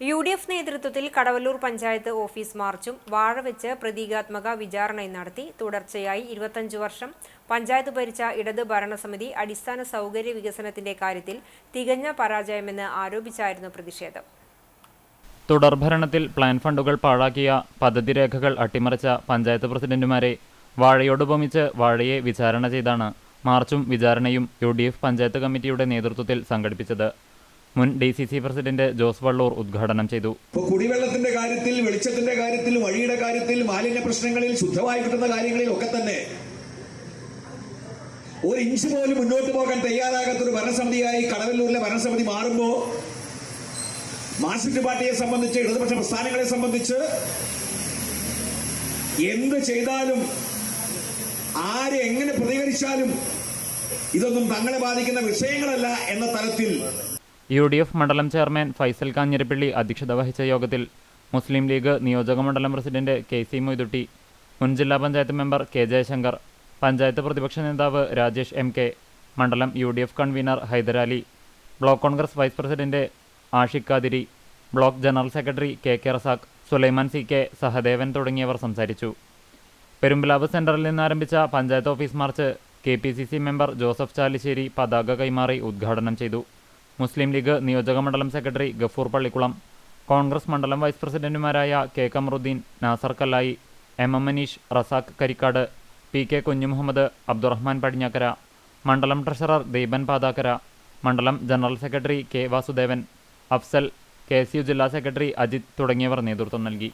U D F നേതൃത്വത്തിൽ Kadavallur panchayat office മാർച്ചും വാഴ വെച്ച് പ്രതീകാത്മക വിചാരണയും നടത്തി. തുടർച്ചയായി ഇരുപത്തഞ്ച് വർഷം പഞ്ചായത്ത് ഭരിച്ച ഇടത് ഭരണസമിതി അടിസ്ഥാന സൗകര്യ വികസനത്തിന്റെ കാര്യത്തിൽ തികഞ്ഞ പരാജയമെന്ന് ആരോപിച്ചായിരുന്നു പ്രതിഷേധം. തുടർഭരണത്തിൽ പ്ലാൻ ഫണ്ടുകൾ പാഴാക്കിയ പദ്ധതി രേഖകൾ അട്ടിമറിച്ച പഞ്ചായത്ത് പ്രസിഡന്റുമാരെ വാഴയോടുപമിച്ച് വാഴയെ വിചാരണ ചെയ്താണ് മാർച്ചും വിചാരണയും യു പഞ്ചായത്ത് കമ്മിറ്റിയുടെ നേതൃത്വത്തിൽ സംഘടിപ്പിച്ചത്. മുൻ D C C president Jose Vallur ഉദ്ഘാടനം ചെയ്തു. കുടിവെള്ളത്തിന്റെ കാര്യത്തിൽ വെളിച്ചത്തിന്റെ കാര്യത്തിൽ വഴിയുടെ കാര്യത്തിൽ മാലിന്യ പ്രശ്നങ്ങളിൽ ശുദ്ധമായി കിട്ടുന്ന കാര്യങ്ങളിൽ ഒക്കെ തന്നെ ഒരു ഇഞ്ച് പോലും മുന്നോട്ട് പോകാൻ തയ്യാറാകാത്ത ഒരു ഭരണസമിതിയായി കടവല്ലൂരിലെ ഭരണസമിതി മാറുമ്പോ മാർക്സിസ്റ്റ് പാർട്ടിയെ സംബന്ധിച്ച് ഇടതുപക്ഷ പ്രസ്ഥാനങ്ങളെ സംബന്ധിച്ച് എന്ത് ചെയ്താലും ആരെ എങ്ങനെ പ്രതികരിച്ചാലും ഇതൊന്നും തങ്ങളെ ബാധിക്കുന്ന വിഷയങ്ങളല്ല എന്ന തലത്തിൽ യു ഡി എഫ് മണ്ഡലം ചെയർമാൻ ഫൈസൽ കാഞ്ഞിരപ്പള്ളി അധ്യക്ഷത വഹിച്ച യോഗത്തിൽ മുസ്ലിം ലീഗ് നിയോജക മണ്ഡലം പ്രസിഡന്റ് കെ സി മൊയ്തുട്ടി മുൻ ജില്ലാ പഞ്ചായത്ത് മെമ്പർ കെ ജയശങ്കർ പഞ്ചായത്ത് പ്രതിപക്ഷ നേതാവ് രാജേഷ് എം കെ മണ്ഡലം U D F convenor Hyderali block Congress vice president Ashiq Kathiri block general secretary K K Razak Sulaiman C K Sahadevan തുടങ്ങിയവർ സംസാരിച്ചു. പെരുമ്പലാവ് സെന്ററിൽ നിന്ന് ആരംഭിച്ച panchayat office march K P C C member Joseph Chalissery പതാക കൈമാറി ഉദ്ഘാടനം ചെയ്തു. മുസ്ലിം league നിയോജക മണ്ഡലം സെക്രട്ടറി ഗഫൂർ പള്ളിക്കുളം കോൺഗ്രസ് മണ്ഡലം വൈസ് പ്രസിഡന്റുമാരായ K Kamaruddin Nasar Kallayi M M Maneesh Razak Karikkad P K Kunhumuhammed Abdurahman Padinjakkara മണ്ഡലം ട്രഷറർ ദീപൻ പാതാക്കര മണ്ഡലം general secretary K Vasudevan Afsal K ജില്ലാ സെക്രട്ടറി അജിത് തുടങ്ങിയവർ നേതൃത്വം നൽകി.